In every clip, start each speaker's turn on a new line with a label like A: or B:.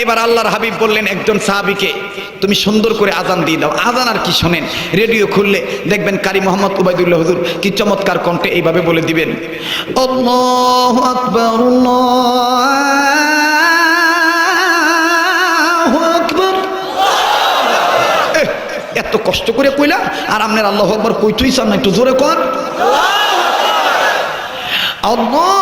A: এবার আল্লাহর হাবিব বললেন একজন সাহাবিকে, তুমি সুন্দর করে আজান দিয়ে দাও। আজান আর কি শোনেন? রেডিও খুললে দেখবেন কারি মোহাম্মদ উবাইদুল্লাহ হুজুর কি চমৎকার কণ্ঠে এইভাবে বলে দিবেন এত কষ্ট করে কইলা? আর আপনার আল্লাহ আকবার কইতুই চান একটু জোরে কর আল্লাহু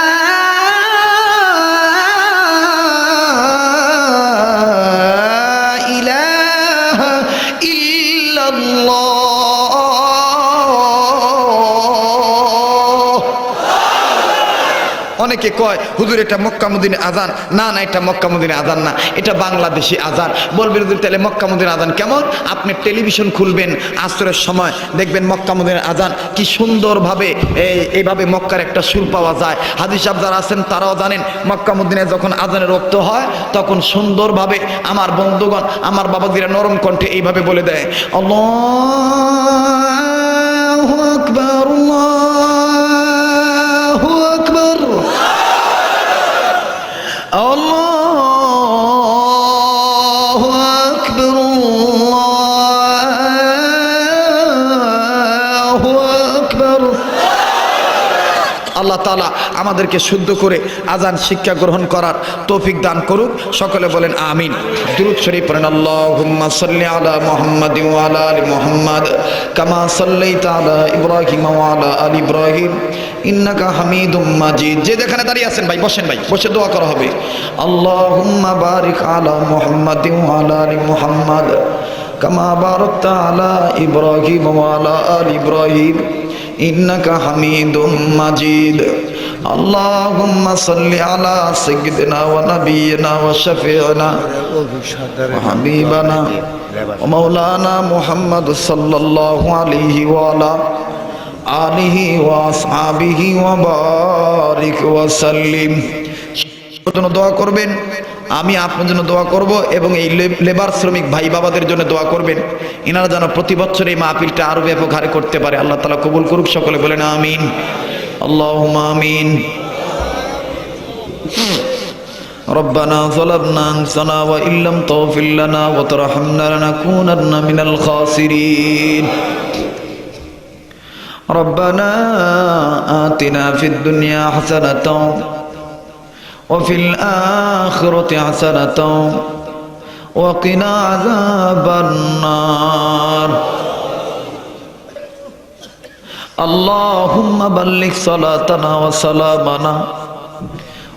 A: অনেকে কয়, হুজুর, এটা মক্কামুদ্দিন আজান না না, এটা মক্কামুদ্দিন আজান না, এটা বাংলাদেশি আজান বলবেন হুজুর, তাহলে মক্কামুদ্দিন আজান কেমন? আপনি টেলিভিশন খুলবেন, আসরের সময় দেখবেন মক্কামুদ্দিন আজান কি সুন্দরভাবে এই এইভাবে মক্কার একটা সুর পাওয়া যায়। হাদিস যারা আছেন, তারাও জানেন, মক্কামুদ্দিনে যখন আজানের রক্ত হয়, তখন সুন্দরভাবে আমার বন্ধুগণ, আমার বাবাজিরা নরম কণ্ঠে এইভাবে বলে দেয়, আল্লাহু তালা আমাদেরকে শুদ্ধ করে আজান শিক্ষা গ্রহণ করার তৌফিক দান করুক। সকলে বলেন আমিন। দুরুদ শরীফ পড়েন, আল্লাহুম্মা সাল্লি আলা মুহাম্মাদ ওয়া আলা আলি মুহাম্মাদ কামা সাল্লাইতা আলা ইব্রাহিম ওয়া আলা আলি ইব্রাহিম ইন্নাকা হামিদুম মাজিদ। যে যেখানে দাঁড়িয়ে আছেন ভাই, বসেন ভাই, বসে দোয়া করা হবে। আল্লাহুম্মা বারিক আলা মুহাম্মাদ ওয়া আলা আলি মুহাম্মাদ কামা বারাকতা আলা ইব্রাহিম ওয়া আলা আলি ইব্রাহিম إنك حميد مجيد اللهم صل على سيدنا ونبينا وشفيعنا وحبيبنا ومولانا محمد صلى الله عليه وعلى آله وأصحابه وبارك وسلم জন্য দোয়া করবেন আমি আপনার জন্য দোয়া করব এবং এই লে- লেবার শ্রমিক ভাই বাবাদের জন্য দোয়া করবেন এনারা যেন প্রতি বছর এই মাহফিলটা আরো ব্যাপক হারে করতে পারে আল্লাহ তালা কবুল করুক সকলে বলেন আমিন আল্লাহ আমিন ربنا ظلمنا انفسنا وان لم تغفر لنا وترحمنا لنكونن من الخاسرين ربنا آتنا في الدنيا حسنة وفي الآخرة حسنة وقنا عذاب النار. اللهم بلغ صلاتنا وسلامنا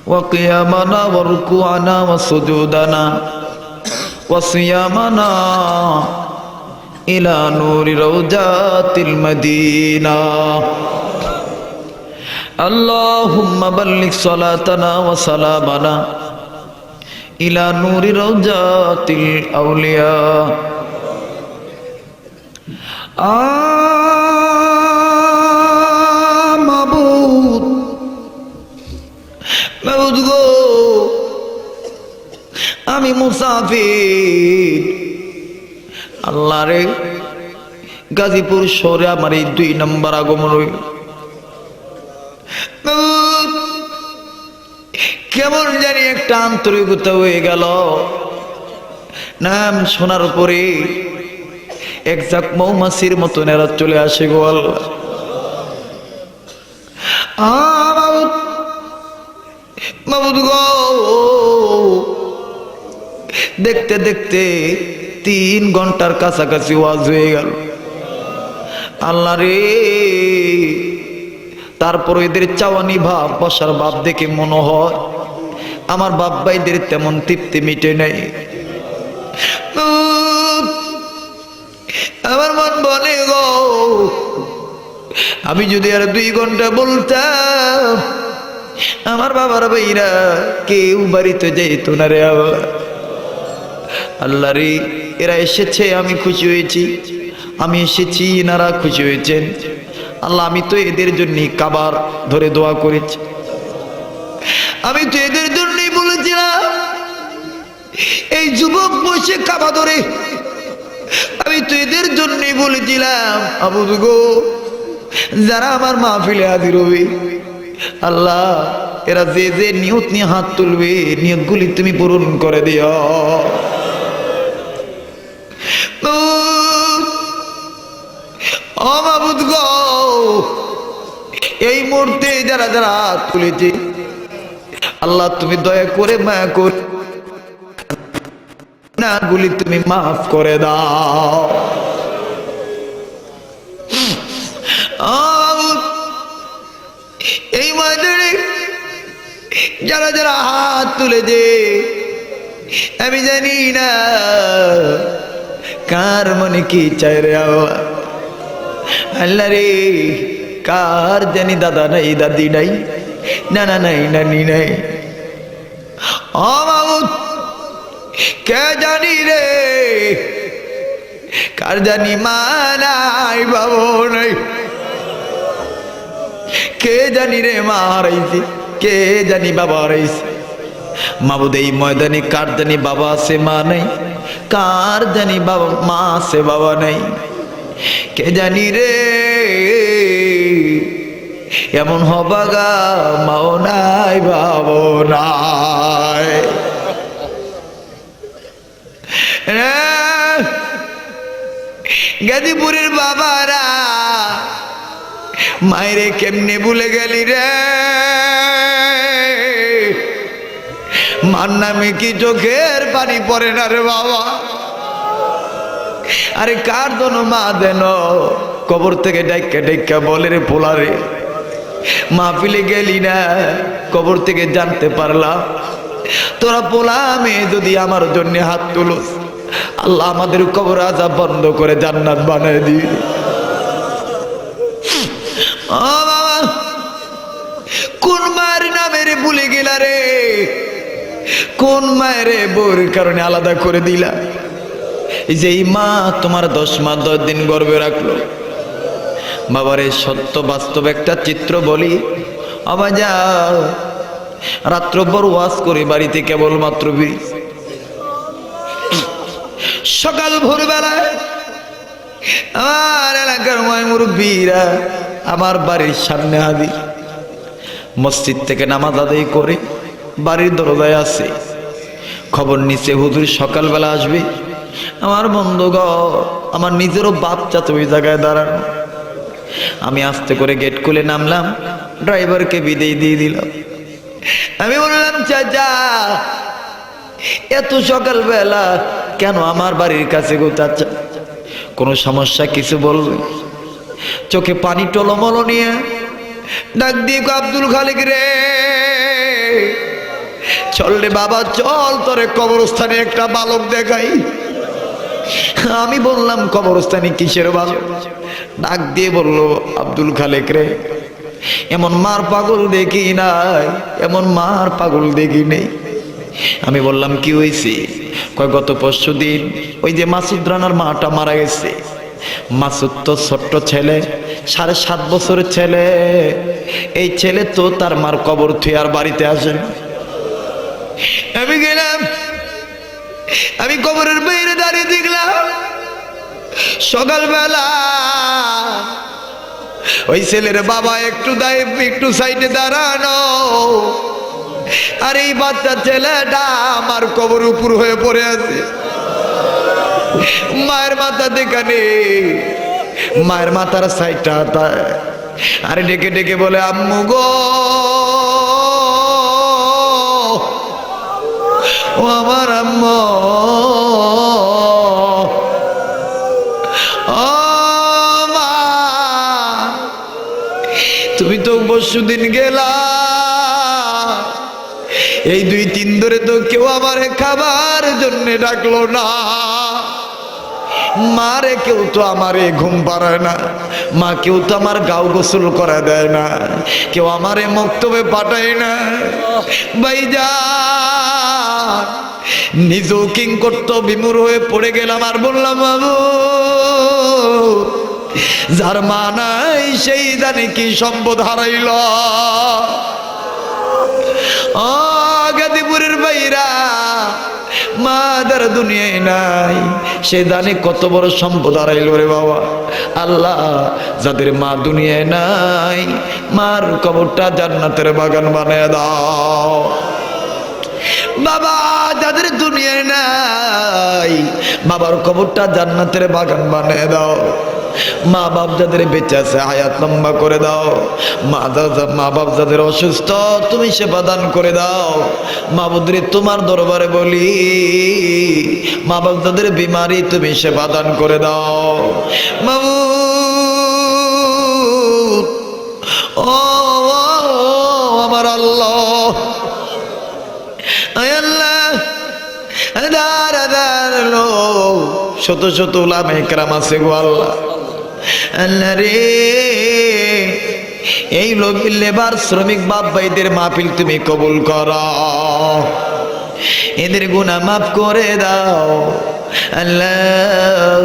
A: وقيامنا وركوعنا وسجودنا وصيامنا إلى نور روجات المدينة. اللهم بلغ صلاتنا وسلامنا إلى نور روجات الأولياء آه معبود معبود গো আমি মুসাফির আল্লাহ রে গাজীপুর শহরে আমার এই দুই নম্বর আগমন হইল কেমন জানি একটা আন্তরিকতা হয়ে গেল। নাম শোনার পরে এক জাক মৌমাছির মতো নেরা চলে আসে গো। দেখতে দেখতে তিন ঘণ্টার কাছাকাছি ওয়াজ হয়ে গেল। আল্লাহ রে তারপর এদের চাওয়ানি ভাব বসার ভাব দেখে মনে হয় আমার বাপ ভাইদের তেমন তৃপ্তি মিটে নেই। আমার মন বলে গো, আমি যদি আর দুই ঘণ্টা বলতাম, আমার বাবার ভাইরা কেউ বাড়িতে যেত না রে আল্লাহ আল্লাহ রে এরা এসেছে, আমি খুশি হয়েছি। আমি এসেছি, এনারা খুশি হয়েছেন। আল্লাহ, আমি তো এদের জন্য কাবার ধরে দোয়া করেছি। আমি তো এদের জন্যই বলেছিলাম, এই যুবক বসে কাবা ধরে। আমি তো এদের জন্যই বলেছিলাম, আবু গো, যারা আমার মাহফিলে হাজির হবে, আল্লাহ, এরা যে যে নিয়ত নিয়ে হাত তুলবে, নিয়তগুলি তুমি পূরণ করে দিও। অমাবুদ গো এই মুহূর্তে যারা যারা হাত তুলেছে, আল্লাহ তুমি দয়া করে মায়া কর না গুলি তুমি মাফ করে দাও। এই ময়দানে যারা যারা হাত তুলেছে, আমি জানি না কার মনে কি চাই রে আল্লাহ রে কার জানি দাদা নাই, দাদি নাই, নানা নাই, নানি নাই। কে জানি রে? কার জানি মা নাই, বাবু নাই। কে জানি রে মা হারাইছে, কে জানি বাবা হারাইছে। মাবুদ, এই ময়দানে কার জানি বাবা আছে, মা নাই। কার জানি বাবা, মা আছে, বাবা নাই। কে জানি রে? এমন হবাগা মাও নাই, বাবু নাই। গাজীপুরের বাবারা মায়েরে কেমনে ভুলে গেলি রে? মার নামে কি চোখের পানি পড়ে না রে বাবা? আরে কার দন মা দেন কবর থেকে ডাইকা ডাইকা বলে রে পোলারে? মাহফিলে গেলি না, কবর থেকে জানতে পারলাম তোরা পোলা মেয়ে যদি আমার জন্য হাত তুলোস, আল্লাহ আমাদের কবর আজা বন্ধ করে জান্নাত বানায় বাবা, কোন মায়ের নামের ভুলে গেলা রে? কোন মায়ের বউর কারণে আলাদা করে দিলা? এই যে এই মা তোমার দশ মা দশ দিন গর্বে রাখল। বাবারে, সত্য বাস্তব একটা চিত্র বলি। আবাজা রাত্র বড় ওয়াজ করে বাড়িতে কেবলমাত্র বিড়ি সকাল ভোরবেলায় আমার এলাকার ময় মুরব্বীরা আমার বাড়ির সামনে হাজির। মসজিদ থেকে নামাজ আদায় করে বাড়ির দরজায় আছে খবর নিচে হুজুর সকালবেলা আসবে। আমার বন্ধুগণ, আমার নিজেরও বাচ্চা তো ওই জায়গায় দাঁড়ানো। আমি আস্তে করে গেট খুলে নামলাম ড্রাইভারকে বিদেয় দিয়ে দিলাম আমি বললাম, চাচা, এত সকালবেলা কেন আমার বাড়ির কাছে গো চাচা? কোনো সমস্যা কিছু বলবে? চোখে পানি টলমল নিয়ে ডাক দিয়ে আব্দুল খালিক রে, চল রে বাবা, চল, তোরে কবরস্থানে একটা বালক দেখাই। আমি বললাম, কবরস্থানে কিসের বালক ডাক দিয়ে বলল, আব্দুল খালেক রে, এমন মার পাগল দেখি নাই, এমন মার পাগল দেখি নেই। আমি বললাম, কি হয়েছে? কয়, গত পরশু দিন ওই যে মাসুদ রানার মাটা মারা গেছে। মাসুদ তো ছোট্ট ছেলে, সাড়ে সাত বছরের ছেলে। এই ছেলে তো তার মার কবর থুয়ে আর বাড়িতে আসেন আমি গেলাম আমি কবরের বাইরে দাঁড়িয়ে দেখলাম, সকালবেলা ওই ছেলের বাবা একটু দায় একটু সাইডে দাঁড়ানো। আর এই বাচ্চা ছেলেটা আমার কবর উপর হয়ে পড়ে আছে। মায়ের মাথা দেখানে, মায়ের মাথার সাইডটা আরে ডেকে ডেকে বলে, আম্মু গো ও আমার আম্মা। তুমি তো পরশু দিন গেলা। এই দুই তিন ধরে তো কেউ আমার খাবার জন্য ডাকলো না। মারে কেউ তো আমারে ঘুম পাড়ায় না। মা, কেউ তো আমার গাও গোসল করা দেয় না। কেউ আমারে মক্তবে পাঠায় না। ভাইজা নিজেও কিং করতো বিমূর হয়ে পড়ে গেলাম আর বললাম, বাবু, যার মা নাই সেই জানি কি সম্পদ হারাইল। গাদিপুরের বাইরা মাদার দুনিয়ায় নাই, সে জানে কত বড় সম্পদ হারাইল রে বাবা। আল্লাহ, যাদের মা দুনিয়ায় নাই, মার কবরটা জান্নাতের বাগান বানিয়ে দাও। বাবা যাদের দুনিয়ায় নাই। বাবার কবরটা জান্নাতের বাগান বানিয়ে দাও। মা বাপ যাদের বেঁচে আছে, হায়াত লম্বা করে দাও। মা দাদা, মা বাপ যাদের অসুস্থ, তুমি সেবা দান করে দাও। মা বুদ্রি তোমার দরবারে বলি, মা বাপ যাদের বিমারি, তুমি সেবা দান করে দাও। বাবু ও দার দার লো শত শত উলামা একরাম আছে গো আল্লাহ। আল্লাহ রে, এই লোক লেবার শ্রমিক বাপ ভাইদের মাহফিল তুমি কবুল কর। এদের গুনাহ মাফ করে দাও। আল্লাহ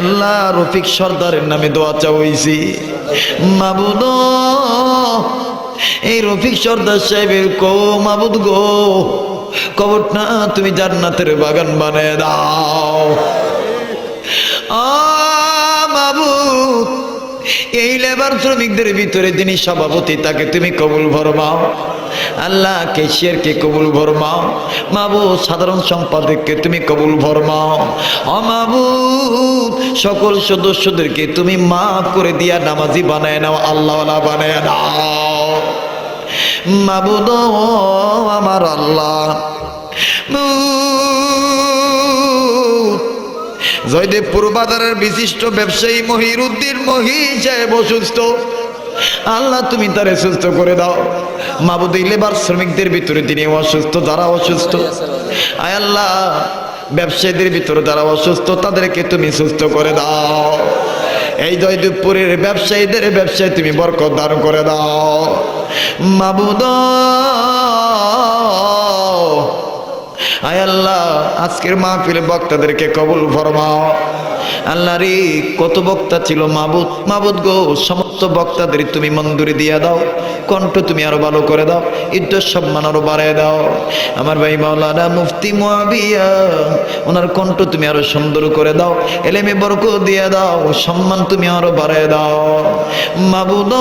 A: আল্লাহ, রফিক সর্দারের নামে দোয়া চাইছি মাবুদ, এই রফিক সর্দার সাহেবের কো মাবুদ গো। কবরটা তুমি জান্নাতের বাগান বানায় দাও। এই লেবার শ্রমিকদের ভিতরে যিনি সভাপতি, তাকে তুমি কবুল ভরমাও আল্লাহ কেশিয়ারকে কবুল ভরমাও মাবু সাধারণ সম্পাদককে তুমি কবুল ভরমাও অমাবুদ সকল সদস্যদেরকে তুমি মাফ করে দিয়া নামাজি বানায় নাও, আল্লাহওয়ালা বানায় নাও। মাবুদ আমার আল্লাহ। জয়দেবপুর বাজারের বিশিষ্ট ব্যবসায়ী মহিরুদ্দিন মহি সাহেব অসুস্থ। আল্লাহ, তুমি তারে সুস্থ করে দাও। মাবুদ লেবার শ্রমিকদের ভিতরে তিনি অসুস্থ, যারা অসুস্থ। আয় আল্লাহ, ব্যবসায়ীদের ভিতরে যারা অসুস্থ, তাদেরকে তুমি সুস্থ করে দাও। এই জয়দেবপুরের ব্যবসায়ীদের ব্যবসায় তুমি বরকত দান করে দাও। মাবুদ আয় আল্লাহ, আজকের মাহফিলে বক্তাদেরকে কবুল ফরমাও। আল্লাহ কত বক্তা ছিল মাবুদ মাবুদ গো সমস্ত বক্তাদের তুমি মঞ্জুরি দিয়ে দাও, কণ্ঠ তুমি আরও ভালো করে দাও, ইজ্জত সম্মান আরও বাড়ায় দাও। আমার ভাই মাওলানা মুফতি মুয়াবিয়া, ওনার কণ্ঠ তুমি আরও সুন্দর করে দাও, এলেমে বরক দিয়ে দাও, সম্মান তুমি আরও বাড়ায় দাও। মাবুদ,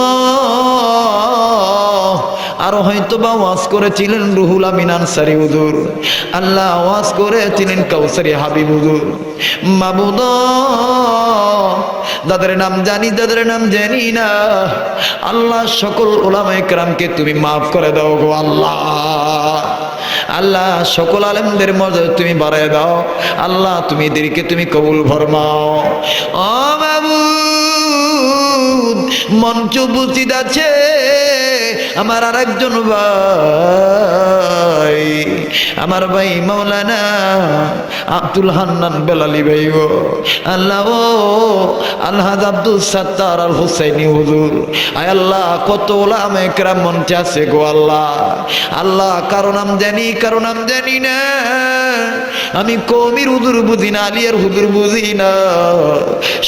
A: আরও হয়তো বা ওয়াজ করেছিলেন রুহুল আমিন আনসারি হুজুর। আল্লাহ ওয়াজ করেছিলেন কাউসারি হাবিব হুজুর। মাবুদ, যাদের নাম জানি, যাদের নাম জানি না আল্লাহ সকল ওলামা একরামকে তুমি মাফ করে দাও গো আল্লাহ। আল্লাহ সকল আলেমদের মজা তুমি বাড়ায় দাও। আল্লাহ তুমি দেরিকে তুমি কবুল ভরমাও ও বাবু মঞ্চ উপস্থিত আছে। আমার আর একজন ভাই, আমার ভাই মৌলানা আব্দুল হান্নান বেলালি ভাই গো। আল্লাহ ও, আলহাজ আব্দুল সাত্তার আল হুসাইনি হুজুর। আয় আল্লাহ, কত ওলাম একরাম মঞ্চে আছে গো আল্লাহ। আল্লাহ, কারও নাম জানি, কারও নাম জানি না। আমি কমির হুজুর বুঝি না, আলিয়ার হুজুর বুঝি না।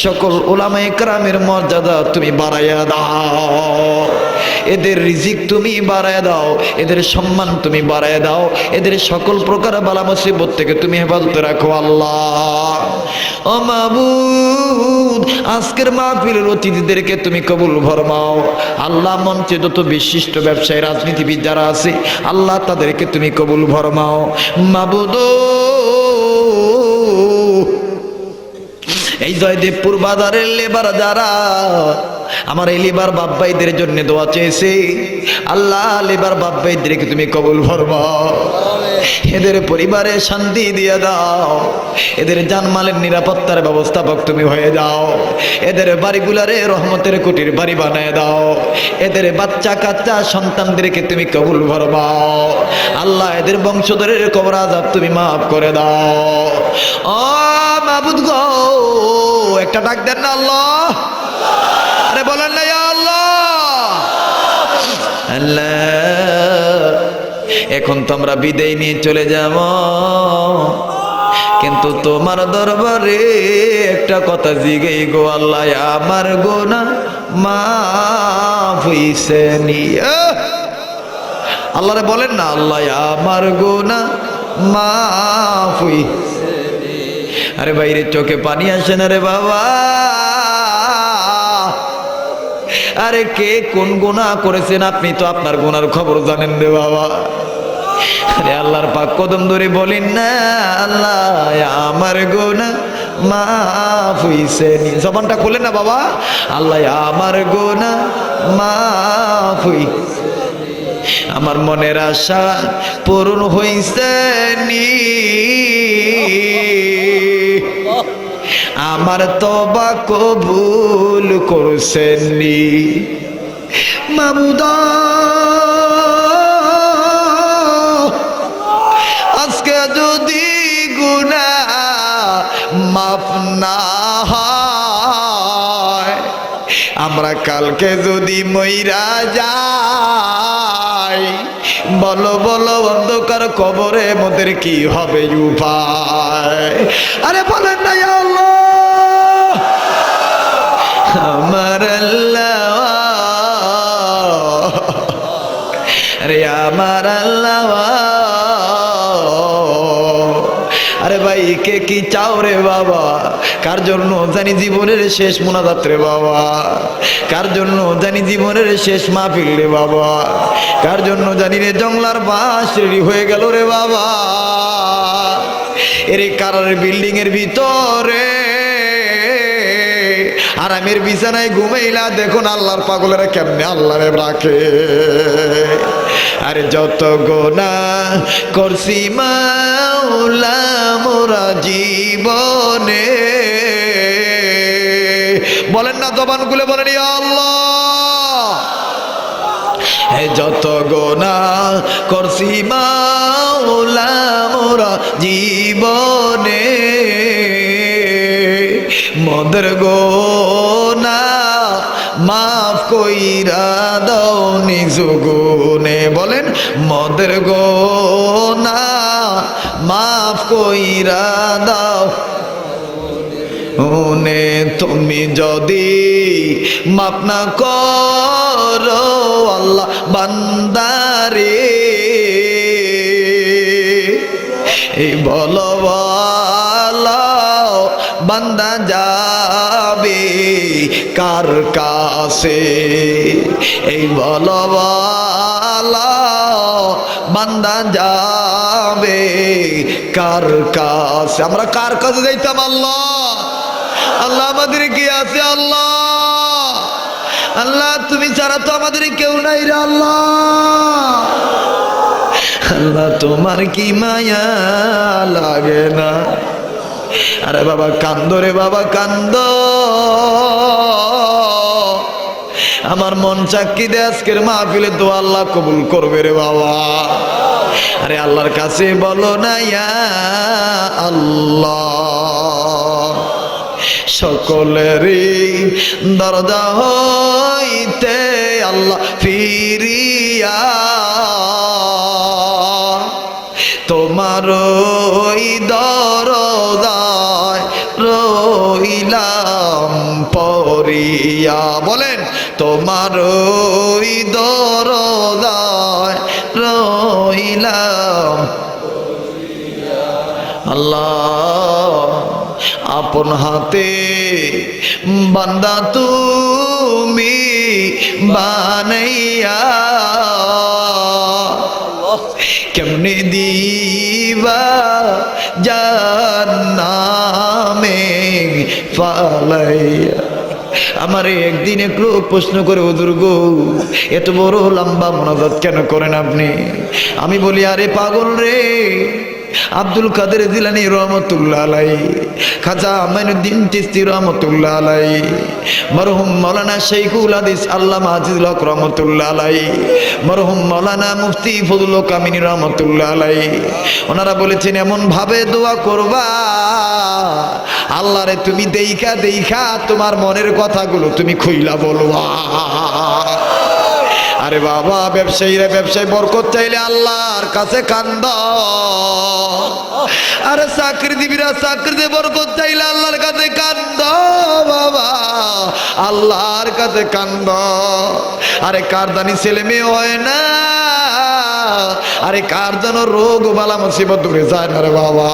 A: সকল ওলামা একরামের মর্যাদা তুমি বাড়াইয়া দাও। এদের রিজিক তুমি বাড়ায় দাও, এদের সম্মান তুমি বাড়ায় দাও, এদের সকল প্রকার বালা মুসিবত থেকে তুমি হেফাজতে রাখো আল্লাহ। ও মাবুদ, আজকের মাহফিলের অতিথিদেরকে তুমি কবুল ফরমাও। আল্লাহ মঞ্চে যত বিশিষ্ট ব্যবসায়ী, রাজনীতিবিদ যারা আছে, আল্লাহ তাদেরকে তুমি কবুল ফরমাও। মাবুদ এই জয়দেবপুর বাজারের লেবার যারা আমার এই লেবার বাব্বাইদের জন্য দোয়া চেয়েছে। আল্লাহ, লেবার বাব্বাইদেরকে তুমি কবুল ফরমা এদের পরিবারে শান্তি দিয়ে দাও। এদের জানমালের নিরাপত্তার ব্যবস্থাপক তুমি হয়ে যাও। এদের বাড়িগুলারে রহমতের কুটির বাড়ি বানায় দাও। এদের বাচ্চা কাচ্চা সন্তানদেরকে তুমি কবুল ফরমাও। আল্লাহ, এদের বংশধরের কবর আজাব তুমি মাফ করে দাও। ও মাবুদ গো, একটা ডাক দেন না আল্লাহ। আরে বলেন না আল্লাহ। আল্লাহ, এখন তো আমরা বিদায় নিয়ে চলে যাব। কিন্তু তোমার দরবারে একটা কথা জিগেই গো আল্লাহ, আমার গোনা নি। আহ! আল্লাহরে বলেন না, আল্লাহ, আমার গোনা মাফ হইছে আরে বাইরে চোখে পানি আসে না রে বাবা। আরে কে কোন গুণা করেছেন আপনি তো আপনার গুনার খবর জানেন রে বাবা। আরে আল্লাহর পাক কদম ধরে বলেন, না, আল্লাহ, আমার গোনা মাফ হইছে জবানটা খুলেন না বাবা। আল্লাহ, আমার গোনা মাফ হইছে আমার মনের আশা পূরণ হইছে নি। আমার তবা কবুল করছেন নি মামুদা, আজকে যদি গুনা মাফ না হয়, আমরা কালকে যদি মইরা যাই, বলো বলো, অন্ধকার কবরে মোদের কি হবে উপায় আরে বলেন না আমার আরে আমার আরে ভাই, কে কি চাও রে বাবা? কার জন্য জানি জীবনের শেষ মোনাজাত রে বাবা? কার জন্য জানি জীবনের শেষ মাহফিল রে বাবা? কার জন্য জানি রে জংলার বাস রেডি হয়ে গেল রে বাবা? এর কারার বিল্ডিং এর ভিতরে আরামের বিছানায় ঘুমাইলা দেখুন আল্লাহর পাগলেরা কেমনে আল্লাহরে রাখে। আরে যত গোনা করছি মাওলা মোরা জীবনে। বলেন না জবান গুলে বলেন আল্লাহ। যত গোনা করছি মাওলা মোরা জীবনে। মদের মাফ কইরা দাও নিজ গুনে বলেন, মদের গোনা মাফ কইরা দাও। উনে তুমি যদি মাপ না করো, আল্লাহ বান্দারে, এই বলো বলো বান্দা যাবে কার কাছে? এই বলো বলো, বান্দা যাবে কার কাছে? আমরা কার কাছে যাইতাম আল্লাহ? আল্লাহ আমাদের কি আছে আল্লাহ? আল্লাহ, তুমি ছাড়া তো আমাদের কেউ নাই রে আল্লাহ। আল্লাহ, তোমার কি মায়া লাগে না? আরে বাবা, কান্দ রে বাবা, কান্দ। আমার মন চাক্কি দে, আজকের মাহফিলে তো আল্লাহ কবুল করবে রে বাবা। আরে আল্লাহর কাছে বলো না, ইয়া আল্লাহ। সকলেরই দরজা হইতে আল্লাহ ফিরিয়া। তোমার ওই দরদায় পরিয়া বলেন, তোমার ওই দরদায় রইলাম। আল্লাহ, আপন হাতে, বান্দা তুমি বানাইয়া, কেমনে দিবা জান্নামে ফালাইয়া? আমার একদিন একটু প্রশ্ন করে, হুজুর গো, এত বড় লম্বা মনোজাত কেন করেন আপনি? আমি বলি, আরে পাগল রে আব্দুল কাদের জিলানি রহমতুল্লাহ আলাই, খাজা আমানুদ্দিন তিস্তি রহমতুল্লাহ আলাই, মরহুম মৌলানা শেখুল হাদিস আল্লাহ আজিজুল হক রহমতুল্লাহ আলাই, মরহুম মৌলানা মুফতি ফজল কামিনী রহমতুল্লাহ আলাই। ওনারা বলেছেন এমন ভাবে দোয়া করবা, আল্লাহরে তুমি দেইখা দেইখা তোমার মনের কথাগুলো তুমি খুইলা বলবা। আরে বাবা ব্যবসায়ীরা ব্যবসায়ী, বরকত চাইলে আল্লাহর কাছে কান্দ। আরে চাকরিজীবীরা চাকরিতে বরকত চাইলে আল্লাহর কাছে কান্দ, বাবা। আল্লাহর কাছে কান্দ। আরে কারদানি ছেলে মেয়ে হয় না। আরে কার যেন রোগ, বালা মুসিবত দূরে যায় না রে বাবা।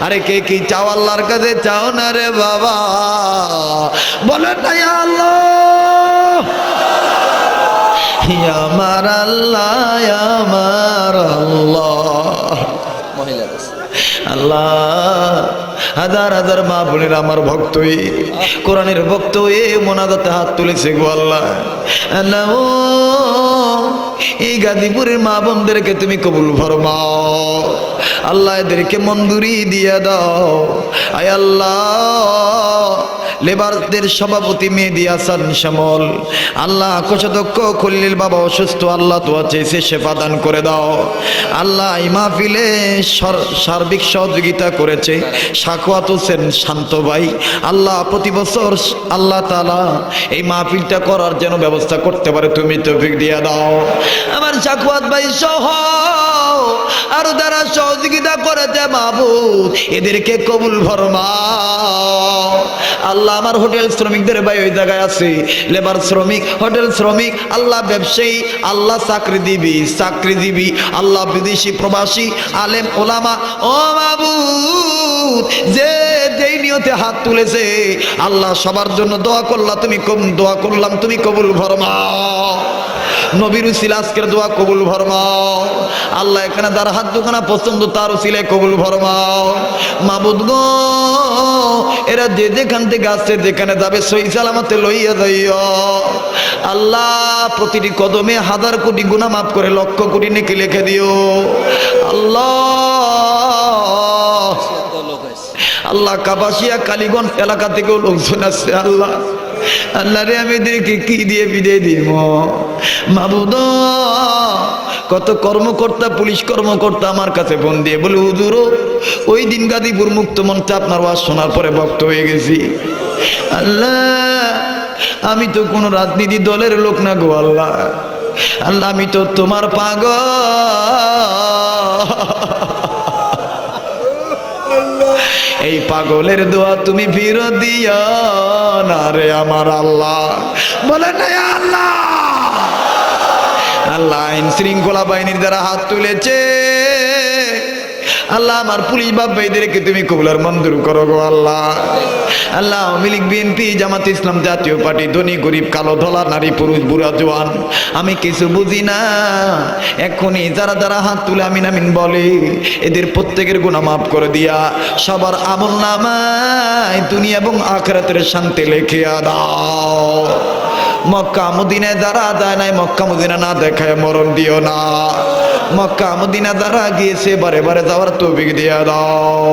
A: আরে কে কি চাও আল্লাহর কাছে, চাও না রে বাবা। বলেন না আল্লাহ। আমার আল্লাহ আমার আল্লাহ। আল্লাহ, হাজার হাজার মা বোনের আমার ভক্ত কোরআনের ভক্ত হয়ে মোনাজাতে হাত তুলেছে গো আল্লাহ। আল্লাহ এই গাজীপুরের মা বোনদেরকে তুমি কবুল ফরমাও। আল্লাহ এদেরকে মঞ্জুরি দিয়ে দাও। আয় আল্লাহ লেবারদের সভাপতি মেহেদি হাসান শ্যামল। আল্লাহ কোষাধ্যক্ষ খল্লিল বাবা অসুস্থ, আল্লাহ তো চেয়েছে সেবা দান করে দাও। আল্লাহ সর- সার্বিক সহযোগিতা করেছে। সাকুয়াত হোসেন শান্ত ভাই, আল্লাহ প্রতি বছর আল্লাহ তালা এই মাহফিলটা করার যেন ব্যবস্থা করতে পারে, তুমি তৌফিক দিয়ে দাও। আমার সাকুয়াত ভাই সহ আরও যারা সহযোগিতা করেছে মাহবুব, এদেরকে কবুল ফরমাও আল্লাহ আমার হোটেল শ্রমিকদের ভাই ওই জায়গায় আছে। লেবার শ্রমিক, হোটেল শ্রমিক, আল্লাহ ব্যবসায়ী, আল্লাহ চাকরি দিবি চাকরি দিবি আল্লাহ বিদেশি প্রবাসী, আলেম, ওলামা। ও মাবুদ যে যেই নিয়তে হাত তুলেছে, আল্লাহ সবার জন্য দোয়া করলা, তুমি কম দোয়া করলাম, তুমি কবুল ফরমাও নবীর উসিল আজকের দোয়া কবুল ভরমাও আল্লাহ এখানে যার হাত দুখানা পছন্দ, তার উসিলে কবুল ভরমাও মাবুদ গো, এরা যে যেখান থেকে আসছে, যেখানে যাবে, সই সালামতে লইয়া যাইও। আল্লাহ প্রতিটি কদমে হাজার কোটি গুণা মাফ করে লক্ষ কোটি নেকি লিখে দিও। আল্লাহ। আল্লাহ কাবাসিয়া, কালীগঞ্জ এলাকা থেকেও লোকজন আসছে, আল্লাহ। আল্লাহ রে আমি এদেরকে কি দিয়ে বিদায় দিব? মাবুদ কত কর্মকর্তা, পুলিশ কর্মকর্তা আমার কাছে ফোন দিয়ে বলে, হুজুর, ওই দিন গাদিপুর মুক্ত মঞ্চে আপনার ওয়াজ শোনার পরে ভক্ত হয়ে গেছি। আল্লাহ, আমি তো কোনো রাজনীতি দলের লোক না গো আল্লাহ। আল্লাহ, আমি তো তোমার পাগল। এই পাগলের দোয়া তুমি ফিরত দিও না রে আমার আল্লাহ। বলে না আল্লাহ। আল্লাহ আইন শৃঙ্খলা বাহিনীর দ্বারা হাত তুলেছে। আল্লাহ আমার পুলিশ বাপ ভাইদেরকে তুমি কবুলার মঞ্জুর করো গো আল্লাহ। আল্লাহ আওয়ামী লীগ বিএনপি, জামাত ইসলাম জাতীয় পার্টি, ধনী, গরিব, কালো, ধলা, নারী, পুরুষ, বুড়া, জোয়ান, আমি কিছু বুঝি না। এখনই যারা যারা হাত তুলে আমিন আমিন বলে, এদের প্রত্যেকের গুণা মাফ করে দিয়া সবার আমল নামায় দুনিয়া এবং আখরাতের শান্তি লেখিয়া দাও মক্কা, মদিনায় যারা যায় নাই, মক্কা, মদিনা না দেখায় মরণ দিও না। মক্কা মদিনা যারা গিয়েছে, বারে বারে যাওয়ার তৌফিক দিয়া দাও।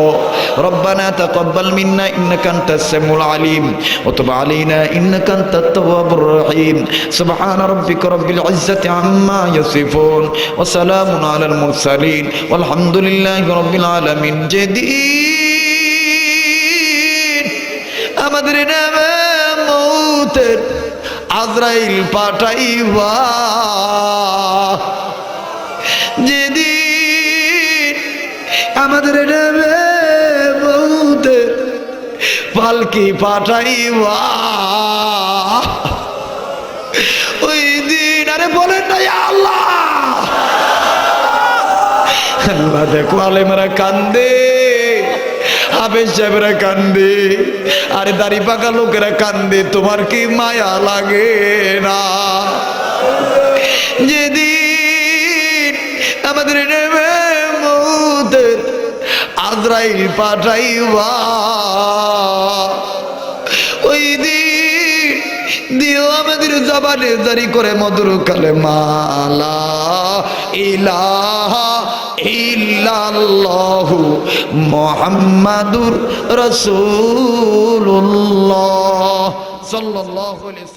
A: রব্বানা তাকাব্বাল মিন্না ইন্নাকা আনতাস সামিউল আলিম ওয়া তুব আলাইনা ইন্নাকা আনতাত তাওয়াবুর রহিম। সুবহান রাব্বিকা রব্বিল ইজ্জাতি আম্মা ইয়াসিফুন, ওয়া সালামুন আলাল মুরসালিন, ওয়ালহামদুলিল্লাহি রাব্বিল আলামিন। যেদিন আমাদের নামে মৌতের আজরাইল পাঠাইবা। আমাদের নামে মৌতের পালকি পাঠাইবা। ওই দিন আরে বলেন না আল্লাহ। আল্লাহ দেখো আলেমরা কান্দে, হাফেজ সাহেবরা কান্দে, আরে দাড়ি পাকা লোকেরা কান্দে, তোমার কি মায়া লাগে না? যেদিন আমাদের আজরাইল পাঠাইবা। ওই দিন দিও আমাদের জবানে জারি করে মধুর কালে মালা ইলাহা ইল্লাল্লাহু মুহাম্মাদুর রাসূলুল্লাহ। সাল্লাল্লাহু আলাইহি